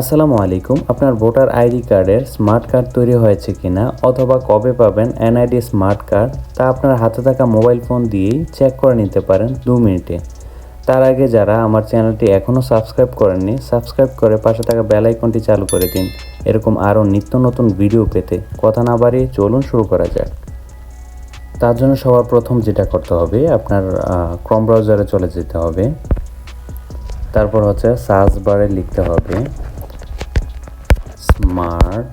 আসসালামু আলাইকুম। আপনার ভোটার আইডি কার্ডের স্মার্ট কার্ড তৈরি হয়েছে কিনা অথবা কবে পাবেন এনআইডি স্মার্ট কার্ড তা আপনার হাতে থাকা মোবাইল ফোন দিয়েই চেক করে নিতে পারেন দু মিনিটে। তার আগে যারা আমার চ্যানেলটি এখনও সাবস্ক্রাইব করেননি, সাবস্ক্রাইব করে পাশে থাকা বেল আইকনটি চালু করে দিন। এরকম আরও নিত্য নতুন ভিডিও পেতে কথা না বাড়িয়ে চলুন শুরু করা যাক। তার জন্য সবার প্রথম যেটা করতে হবে, আপনার ক্রম ব্রাউজারে চলে যেতে হবে। তারপর হচ্ছে সার্চ বারে লিখতে হবে। Smart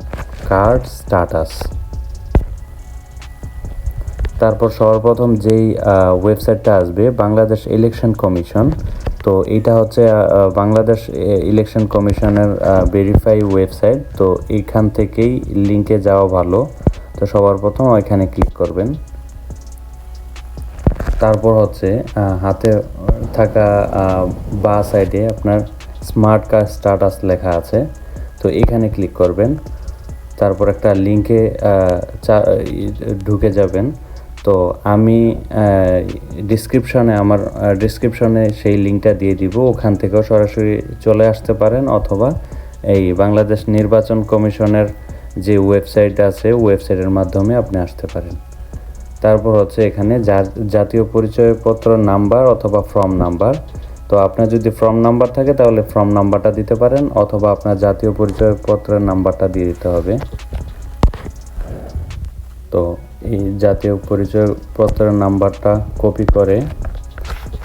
card status. তারপর সর্বপ্রথম যেই ওয়েবসাইটটা আসবে, বাংলাদেশ ইলেকশন কমিশন, তো এটা হচ্ছে বাংলাদেশ ইলেকশন কমিশনের ভেরিফাই ওয়েবসাইট তো এইখান থেকেই লিংকে যাওয়া ভালো। তো সবার প্রথম ওইখানে ক্লিক করবেন। তারপর হচ্ছে হাতে থাকা বা সাইডে আপনার স্মার্ট কার্ড স্ট্যাটাস লেখা আছে। তো এখানে ক্লিক করবেন। তারপর একটা লিঙ্কে ঢুকে যাবেন। তো আমি ডিসক্রিপশনে আমার ডিসক্রিপশনে সেই লিঙ্কটা দিয়ে দিব। ওখান থেকেও সরাসরি চলে আসতে পারেন অথবা এই বাংলাদেশ নির্বাচন কমিশনের যে ওয়েবসাইট আছে ওয়েবসাইটের মাধ্যমে আপনি আসতে পারেন। তারপর হচ্ছে এখানে জাতীয় পরিচয়পত্র নাম্বার অথবা ফর্ম নাম্বার তো আপনার যদি ফর্ম নাম্বার থাকে তাহলে ফর্ম নাম্বারটা দিতে পারেন অথবা আপনার জাতীয় পরিচয়পত্রের নাম্বারটা দিয়ে দিতে হবে। তো এই জাতীয় পরিচয়পত্রের নাম্বারটা কপি করে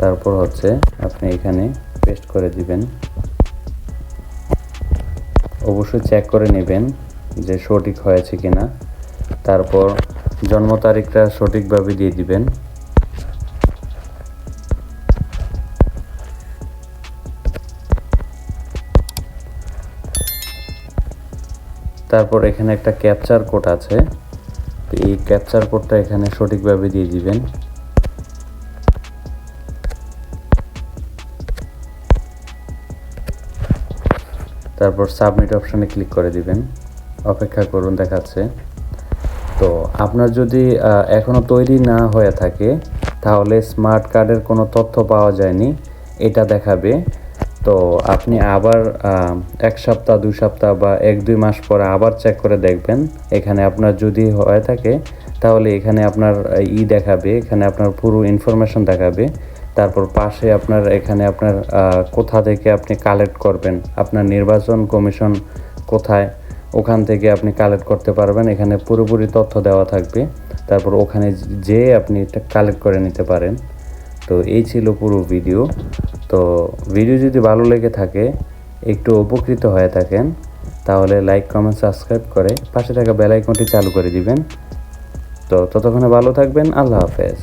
তারপর হচ্ছে আপনি এখানে পেস্ট করে দিবেন। অবশ্যই চেক করে নেবেন যে সঠিক হয়েছে কিনা। তারপর জন্ম তারিখটা সঠিকভাবে দিয়ে দিবেন। তারপর এখানে একটা ক্যাপচার কোড আছে। এই ক্যাপচার কোডটা এখানে সঠিকভাবে দিয়ে দিবেন। তারপর সাবমিট অপশানে ক্লিক করে দিবেন। অপেক্ষা করুন দেখাচ্ছে। তো আপনার যদি আহ, এখনও তৈরি না হয়ে থাকে তাহলে স্মার্ট কার্ডের কোনো তথ্য পাওয়া যায়নি। এটা দেখাবে। তো আপনি আবার এক সপ্তাহ দুই সপ্তাহ বা এক, দুই মাস পরে আবার চেক করে দেখবেন। এখানে আপনার যদি হয়ে থাকে, তাহলে এখানে আপনার ই দেখাবে, এখানে আপনার পুরো ইনফরমেশন দেখাবে। তারপর পাশে আপনার, এখানে আপনার কোথা থেকে আপনি কালেক্ট করবেন। আপনার নির্বাচন কমিশন কোথায়, ওখান থেকে আপনি কালেক্ট করতে পারবেন। এখানে পুরোপুরি তথ্য দেওয়া থাকবে। তারপর ওখানে যেয়ে আপনি এটা কালেক্ট করে নিতে পারেন। তো এই ছিল পুরো ভিডিও তো ভিডিও যদি ভালো লেগে থাকে, একটু উপকৃত হয়ে থাকেন, তাহলে লাইক কমেন্ট সাবস্ক্রাইব করে পাশে থাকা বেল আইকনটি চালু করে দিবেন। তো ততক্ষণে ভালো থাকবেন, আল্লাহ হাফেজ।